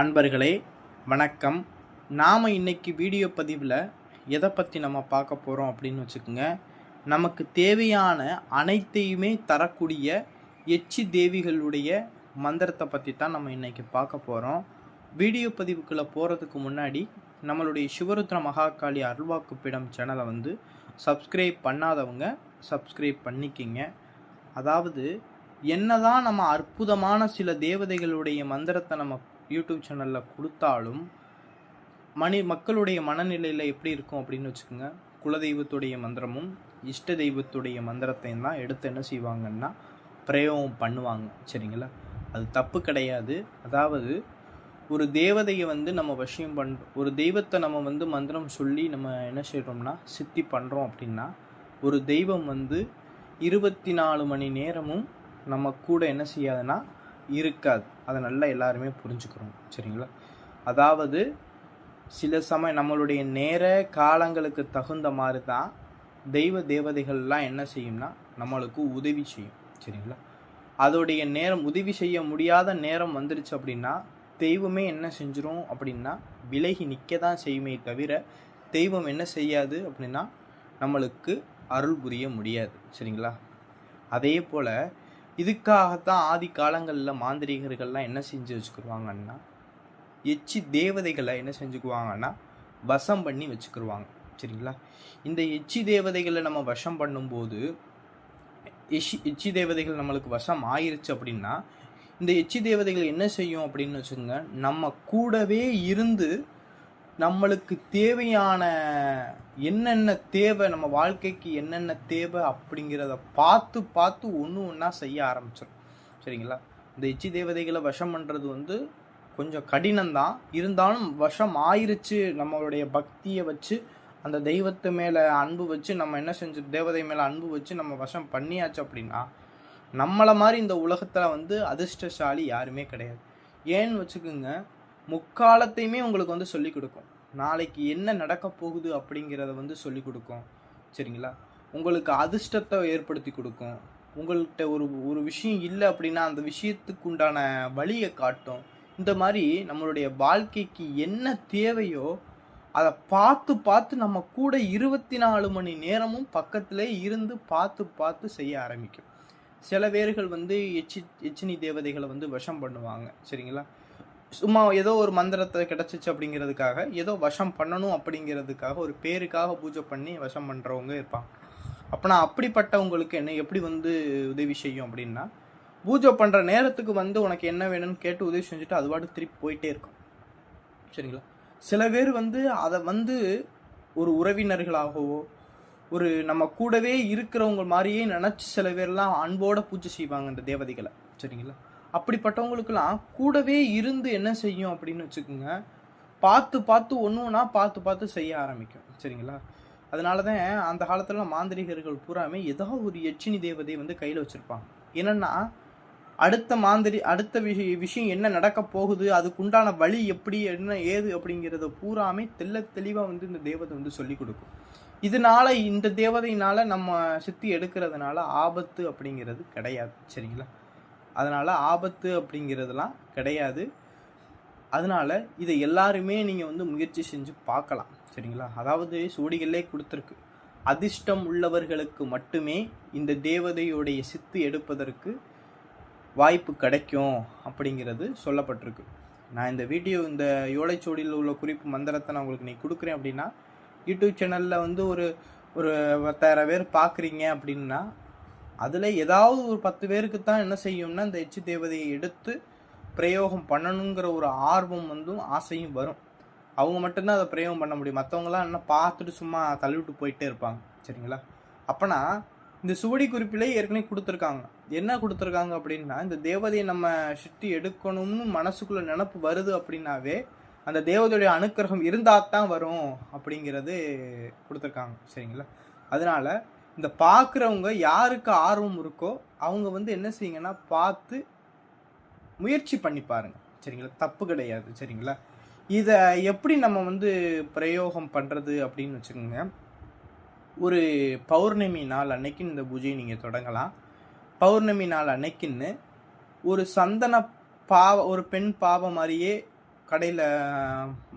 அன்பர்களே வணக்கம். நாம் இன்னைக்கு வீடியோ பதிவில் எதை பற்றி நம்ம பார்க்க போகிறோம் அப்படின்னு வச்சுக்கோங்க. நமக்கு தேவையான அனைத்தையுமே தரக்கூடிய எச்சி தேவிகளுடைய மந்திரத்தை பற்றி தான் நம்ம இன்றைக்கி பார்க்க போகிறோம் வீடியோ பதிவுக்குள்ளே போகிறதுக்கு முன்னாடி நம்மளுடைய சிவருத்ர மகாகாளி அருள்வாக்குப்பிடம் சேனலை வந்து சப்ஸ்கிரைப் பண்ணாதவங்க சப்ஸ்கிரைப் பண்ணிக்கிங்க. அதாவது என்னதான் நம்ம அற்புதமான சில தேவதைகளுடைய மந்திரத்தை நம்ம யூடியூப் சேனலில் கொடுத்தாலும் மனி மக்களுடைய மனநிலையில் எப்படி இருக்கும் அப்படின்னு வச்சுக்கோங்க. குலதெய்வத்துடைய மந்திரமும் இஷ்ட தெய்வத்துடைய மந்திரத்தையும் தான் எடுத்து என்ன செய்வாங்கன்னா பிரயோகம் பண்ணுவாங்க. சரிங்களா? அது தப்பு கிடையாது. அதாவது ஒரு தேவதையை வந்து நம்ம வசியம் பண் ஒரு தெய்வத்தை நம்ம வந்து மந்திரம் சொல்லி நம்ம என்ன செய்கிறோம்னா சித்தி பண்ணுறோம் அப்படின்னா ஒரு தெய்வம் வந்து இருபத்தி நாலு மணி நேரமும் நம்ம கூட என்ன செய்யாதுன்னா இருக்காது. அதை நல்லா எல்லாருமே புரிஞ்சுக்கிறோம். சரிங்களா? அதாவது சில சமயம் நம்மளுடைய நேர காலங்களுக்கு தகுந்த மாதிரி தான் தெய்வ தேவதைகள்லாம் என்ன செய்யும்னா நம்மளுக்கு உதவி செய்யும். சரிங்களா? அதோடைய நேரம் உதவி செய்ய முடியாத நேரம் வந்துருச்சு அப்படின்னா தெய்வமே என்ன செஞ்சிடும் அப்படின்னா விலகி நிற்க தான் செய்யுமே தவிர தெய்வம் என்ன செய்யாது அப்படின்னா நம்மளுக்கு அருள் புரிய முடியாது. சரிங்களா? அதே போல் இதுக்காகத்தான் ஆதி காலங்களில் மாந்திரிகர்கள்லாம் என்ன செஞ்சு வச்சுக்கிடுவாங்கன்னா எச்சி தேவதைகளை என்ன செஞ்சுக்குவாங்கன்னா வசம் பண்ணி வச்சுக்கிடுவாங்க சரிங்களா? இந்த எச்சி தேவதைகளை நம்ம வசம் பண்ணும்போது எச்சி எச்சி தேவதைகள் நம்மளுக்கு வசம் ஆயிருச்சு அப்படின்னா இந்த எச்சி தேவதைகள் என்ன செய்யும் அப்படின்னு வச்சுக்கோங்க நம்ம கூடவே இருந்து நம்மளுக்கு தேவையான என்னென்ன தேவை நம்ம வாழ்க்கைக்கு என்னென்ன தேவை அப்படிங்கிறத பார்த்து பார்த்து ஒன்று ஒன்றா செய்ய ஆரம்பிச்சிடும் சரிங்களா? இந்த எச்சி தேவதைகளை வசம் பண்ணுறது வந்து கொஞ்சம் கடினம்தான். இருந்தாலும் வசம் ஆயிருச்சு நம்மளுடைய பக்தியை வச்சு அந்த தெய்வத்து மேலே அன்பு வச்சு நம்ம என்ன செஞ்சு தேவதை மேலே அன்பு வச்சு நம்ம வசம் பண்ணியாச்சு அப்படின்னா நம்மளை மாதிரி இந்த உலகத்தில் வந்து அதிர்ஷ்டசாலி யாருமே கிடையாது. ஏன்னு வச்சுக்கோங்க முக்காலத்தையுமே உங்களுக்கு வந்து சொல்லிக் கொடுக்கும். நாளைக்கு என்ன நடக்க போகுது அப்படிங்கிறத வந்து சொல்லிக் கொடுக்கும். சரிங்களா? உங்களுக்கு அதிர்ஷ்டத்தை ஏற்படுத்தி கொடுக்கும். உங்கள்கிட்ட ஒரு ஒரு விஷயம் இல்லை அப்படின்னா அந்த விஷயத்துக்கு உண்டான வழியை காட்டும். இந்த மாதிரி நம்மளுடைய வாழ்க்கைக்கு என்ன தேவையோ அதை பார்த்து பார்த்து நம்ம கூட இருபத்தி நாலு மணி நேரமும் பக்கத்திலே இருந்து பார்த்து பார்த்து செய்ய ஆரம்பிக்கும். சில பேர்கள் வந்து எச்சி எச்சினி தேவதைகளை வந்து விஷம் பண்ணுவாங்க. சரிங்களா? சும்மா ஏதோ ஒரு மந்திரத்தை கிடச்சிச்சு அப்படிங்கிறதுக்காக ஏதோ வசம் பண்ணணும் அப்படிங்கிறதுக்காக ஒரு பேருக்காக பூஜை பண்ணி வசம் பண்ணுறவங்க இருப்பாங்க. அப்போனா அப்படிப்பட்டவங்களுக்கு என்ன எப்படி வந்து உதவி செய்யும் அப்படின்னா பூஜை பண்ணுற நேரத்துக்கு வந்து உனக்கு என்ன வேணும்னு கேட்டு உதவி செஞ்சுட்டு அது பாட்டு திருப்பி போயிட்டே இருக்கும். சரிங்களா? சில பேர் வந்து அதை வந்து ஒரு உறவினர்களாகவோ ஒரு நம்ம கூடவே இருக்கிறவங்க மாதிரியே நினச்சி சில பேர்லாம் அன்போடு பூஜை செய்வாங்க இந்த தேவதைகளை. சரிங்களா? அப்படிப்பட்டவங்களுக்கெல்லாம் கூடவே இருந்து என்ன செய்யும் அப்படின்னு வச்சுக்கோங்க. பார்த்து பார்த்து ஒன்று ஒன்றா பார்த்து பார்த்து செய்ய ஆரம்பிக்கும். சரிங்களா? அதனால தான் அந்த காலத்தில் மாந்திரிகர்கள் பூராமே ஏதாவது ஒரு எச்சினி தேவதை வந்து கையில் வச்சுருப்பாங்க. என்னென்னா அடுத்த மாந்திரி அடுத்த விஷய விஷயம் என்ன நடக்க போகுது அதுக்குண்டான வழி எப்படி என்ன ஏது அப்படிங்கிறத பூராமே தெல்ல தெளிவாக வந்து இந்த தேவதை வந்து சொல்லி கொடுக்கும். இதனால இந்த தேவதையினால நம்ம சித்தி எடுக்கிறதுனால ஆபத்து அப்படிங்கிறது கிடையாது. சரிங்களா? அதனால் ஆபத்து அப்படிங்கிறதுலாம் கிடையாது. அதனால் இதை எல்லாருமே நீங்கள் வந்து முயற்சி செஞ்சு பார்க்கலாம். சரிங்களா? அதாவது சூடிகளே கொடுத்துருக்கு. அதிர்ஷ்டம் உள்ளவர்களுக்கு மட்டுமே இந்த தேவதையுடைய சித்து எடுப்பதற்கு வாய்ப்பு கிடைக்கும் அப்படிங்கிறது சொல்லப்பட்டிருக்கு. நான் இந்த வீடியோ இந்த யோலைச்சோடியில் உள்ள குறிப்பு மந்திரத்தை நான் உங்களுக்கு நீ கொடுக்குறேன் அப்படின்னா யூடியூப் சேனலில் வந்து ஒரு ஒரு பத்தாயிரம் பேர் பார்க்குறீங்க அப்படின்னா அதில் ஏதாவது ஒரு பத்து பேருக்கு தான் என்ன செய்யும்னா இந்த எச்சு தேவதையை எடுத்து பிரயோகம் பண்ணணுங்கிற ஒரு ஆர்வம் வந்தும் ஆசையும் வரும். அவங்க மட்டும்தான் அதை பிரயோகம் பண்ண முடியும். மற்றவங்களாம் என்ன பார்த்துட்டு சும்மா தள்ளிவிட்டு போயிட்டே இருப்பாங்க. சரிங்களா? அப்போனா இந்த சுவடி குறிப்பிலே ஏற்கனவே கொடுத்துருக்காங்க. என்ன கொடுத்துருக்காங்க அப்படின்னா இந்த தேவதையை நம்ம சுற்றி எடுக்கணும்னு மனசுக்குள்ள நினப்பு வருது அப்படின்னாவே அந்த தேவதையுடைய அனுக்கிரகம் இருந்தால் தான் வரும் அப்படிங்கிறது கொடுத்துருக்காங்க. சரிங்களா? அதனால இந்த பார்க்குறவங்க யாருக்கு ஆர்வம் இருக்கோ அவங்க வந்து என்ன செய்யுங்கன்னா பார்த்து முயற்சி பண்ணி பாருங்க. சரிங்களா? தப்பு கிடையாது. சரிங்களா? இதை எப்படி நம்ம வந்து பிரயோகம் பண்ணுறது அப்படின்னு வச்சுக்கோங்க. ஒரு பௌர்ணமி நாள் அன்னைக்கு இந்த பூஜையை நீங்கள் தொடங்கலாம். பௌர்ணமி நாள் அன்னைக்குன்னு ஒரு சந்தன பாவ ஒரு பெண் பாவ மாதிரியே கடையில்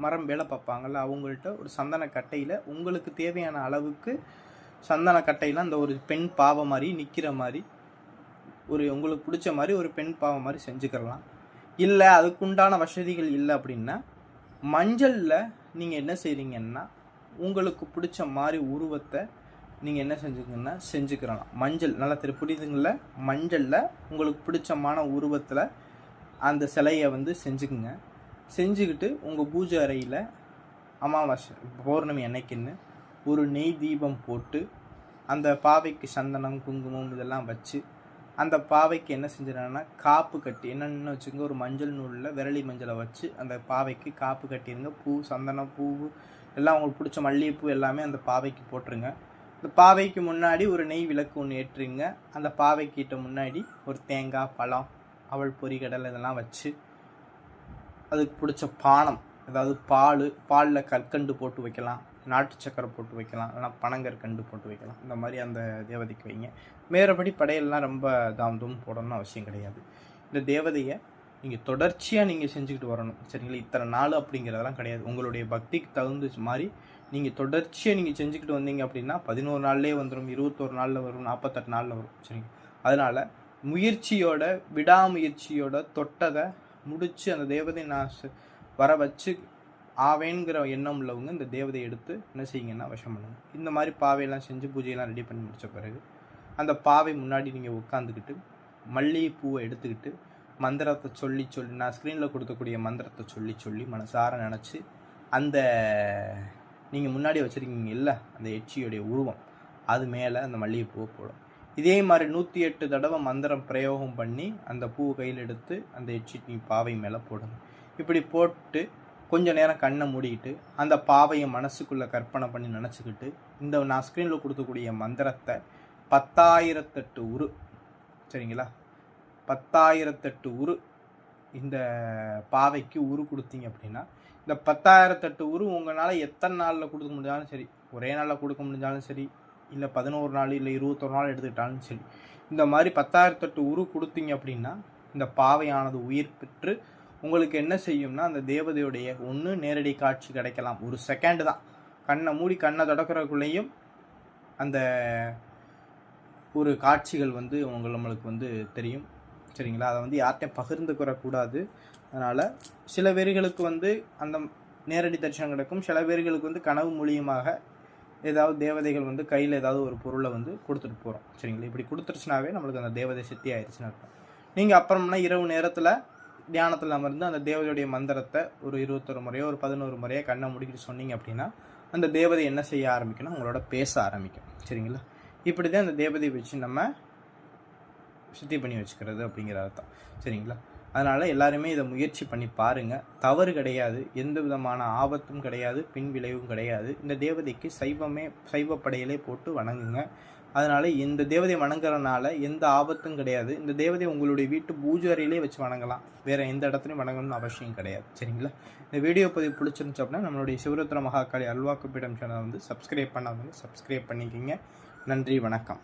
மரம் வேலை பார்ப்பாங்கள்ல அவங்கள்ட்ட ஒரு சந்தன கட்டையில் உங்களுக்கு தேவையான அளவுக்கு சந்தன கட்டையில் அந்த ஒரு பெண் பாவை மாதிரி நிற்கிற மாதிரி ஒரு உங்களுக்கு பிடிச்ச மாதிரி ஒரு பெண் பாவை மாதிரி செஞ்சுக்கிறலாம் இல்லை அதுக்குண்டான வசதிகள் இல்லை அப்படின்னா மஞ்சளில் நீங்கள் என்ன செய்கிறீங்கன்னா உங்களுக்கு பிடிச்ச மாதிரி உருவத்தை நீங்கள் என்ன செஞ்சுக்கங்கன்னா செஞ்சுக்கிறலாம் மஞ்சள் நல்லா திரு புரியுதுங்கள? மஞ்சளில் உங்களுக்கு பிடிச்சமான உருவத்தில் அந்த சிலையை வந்து செஞ்சுக்குங்க. செஞ்சுக்கிட்டு உங்கள் பூஜை அறையில் அமாவாசை பௌர்ணமி அன்னைக்குன்னு ஒரு நெய் தீபம் போட்டு அந்த பாவைக்கு சந்தனம் குங்குமம் இதெல்லாம் வச்சு அந்த பாவைக்கு என்ன செஞ்சிடறாங்கன்னா காப்பு கட்டி என்னென்னு வச்சுக்கோங்க ஒரு மஞ்சள் நூலில் விரலி மஞ்சளை வச்சு அந்த பாவைக்கு காப்பு கட்டிடுங்க பூ சந்தனம் பூ எல்லாம் உங்களுக்கு பிடிச்ச மல்லிகைப்பூ எல்லாமே அந்த பாவைக்கு போட்டுருங்க. இந்த பாவைக்கு முன்னாடி ஒரு நெய் விளக்கு ஒன்று ஏற்றுங்க. அந்த பாவைக்கிட்ட முன்னாடி ஒரு தேங்காய் பழம் அவள் பொறிகடல் இதெல்லாம் வச்சு அதுக்கு பிடிச்ச பானம் அதாவது பால் பாலில் கற்கண்டு போட்டு வைக்கலாம். நாட்டு சக்கரை போட்டு வைக்கலாம் இல்லைனா பனங்கற்கண்டு போட்டு வைக்கலாம். இந்த மாதிரி அந்த தேவதைக்கு வைங்க. மேறபடி படையெல்லாம் ரொம்ப தாம் தூம் போடணும்னு அவசியம் கிடையாது. இந்த தேவதையை நீங்கள் தொடர்ச்சியாக நீங்கள் செஞ்சுக்கிட்டு வரணும். சரிங்களா? இத்தனை நாள் அப்படிங்கிறதெல்லாம் கிடையாது. உங்களுடைய பக்திக்கு தகுந்த மாதிரி நீங்கள் தொடர்ச்சியாக நீங்கள் செஞ்சுக்கிட்டு வந்தீங்க அப்படின்னா பதினோரு நாள்லேயே வந்துடும் இருபத்தோரு நாளில் வரும் நாற்பத்தெட்டு நாளில் வரும். சரிங்க அதனால் முயற்சியோட விடாமுயற்சியோட தொட்டதை முடித்து அந்த தேவதை நான் வர வச்சு ஆவேங்கிற எண்ணம் உள்ளவங்க இந்த தேவதையை எடுத்து என்ன செய்யுங்கன்னா விஷம் பண்ணுங்க. இந்த மாதிரி பாவையெல்லாம் செஞ்சு பூஜையெல்லாம் ரெடி பண்ணி முடித்த பிறகு அந்த பாவை முன்னாடி நீங்கள் உட்காந்துக்கிட்டு மல்லிகைப்பூவை எடுத்துக்கிட்டு மந்திரத்தை சொல்லி சொல்லி நான் ஸ்க்ரீனில் கொடுக்கக்கூடிய மந்திரத்தை சொல்லி சொல்லி மனசார நினச்சி அந்த நீங்கள் முன்னாடி வச்சுருக்கீங்க இல்லை அந்த எச்சியோடைய உருவம் அது மேலே அந்த மல்லிகைப்பூவை போடும். இதே மாதிரி நூற்றி எட்டு தடவை மந்திரம் பிரயோகம் பண்ணி அந்த பூவை கையில் எடுத்து அந்த எச்சி நீ பாவை மேலே போடணும் இப்படி போட்டு கொஞ்ச நேரம் கண்ணை மூடிக்கிட்டு அந்த பாவையை மனசுக்குள்ளே கற்பனை பண்ணி நினச்சிக்கிட்டு இந்த நான் ஸ்க்ரீனில் கொடுக்கக்கூடிய மந்திரத்தை பத்தாயிரத்தெட்டு உரு சரிங்களா? பத்தாயிரத்தெட்டு உரு இந்த பாவைக்கு உரு கொடுத்தீங்க அப்படின்னா இந்த பத்தாயிரத்தெட்டு உரு உங்களால் எத்தனை நாளில் கொடுக்க முடிஞ்சாலும் சரி ஒரே நாளில் கொடுக்க முடிஞ்சாலும் சரி இல்லை பதினோரு நாள் இல்லை இருபத்தொரு நாள் எடுத்துக்கிட்டாலும் சரி இந்த மாதிரி பத்தாயிரத்தெட்டு உரு கொடுத்தீங்க அப்படின்னா இந்த பாவையானது உயிர் பெற்று உங்களுக்கு என்ன செய்யும்னா அந்த தேவதையுடைய ஒன்று நேரடி காட்சி கிடைக்கலாம். ஒரு செகண்ட் தான். கண்ணை மூடி கண்ணை தொடக்கிறக்குள்ளேயும் அந்த ஒரு காட்சிகள் வந்து உங்கள் நம்மளுக்கு வந்து தெரியும். சரிங்களா? அதை வந்து யார்கிட்டையும் பகிர்ந்துக்கிறக்கூடாது. அதனால் சில பேர்களுக்கு வந்து அந்த நேரடி தரிசனம் கிடைக்கும். சில பேர்களுக்கு வந்து கனவு மூலியமாக ஏதாவது தேவதைகள் வந்து கையில் ஏதாவது ஒரு பொருளை வந்து கொடுத்துட்டு போகிறோம் சரிங்களா? இப்படி கொடுத்துருச்சுனாவே நம்மளுக்கு அந்த தேவதை சித்தி ஆயிடுச்சுன்னு இருக்கும் நீங்கள் அப்புறம்னா இரவு நேரத்தில் தியானத்தில் அமர்ந்து அந்த தேவதையுடைய மந்திரத்தை ஒரு இருபத்தொரு முறையோ ஒரு பதினோரு முறையோ கண்ணை முடிக்கிட்டு சொன்னீங்க அப்படின்னா அந்த தேவதை என்ன செய்ய ஆரம்பிக்குன்னா உங்களோட பேச ஆரம்பிக்கும். சரிங்களா? இப்படி தான் அந்த தேவதையை வச்சு நம்ம சுத்தி பண்ணி வச்சுக்கிறது அப்படிங்கிற அர்த்தம். சரிங்களா? அதனால் எல்லாருமே இதை முயற்சி பண்ணி பாருங்கள் தவறு கிடையாது. எந்த விதமான ஆபத்தும் கிடையாது. பின் விளைவும் கிடையாது. இந்த தேவதைக்கு சைவமே சைவப்படையிலே போட்டு வணங்குங்க. அதனால் இந்த தேவதையை வணங்குறதுனால எந்த ஆபத்தும் கிடையாது. இந்த தேவதை உங்களுடைய வீட்டு பூஜை அறையிலே வச்சு வணங்கலாம். வேறு எந்த இடத்துலையும் வணங்கணும்னு அவசியம் கிடையாது. சரிங்களா? இந்த வீடியோ பதிவு பிடிச்சிருந்துச்சு அப்படின்னா நம்மளுடைய சிவரத்ன அல்வாக்கு பீடம் சேனலை வந்து சப்ஸ்கிரைப் பண்ணாதவங்க சப்ஸ்கிரைப் பண்ணிக்கிங்க. நன்றி வணக்கம்.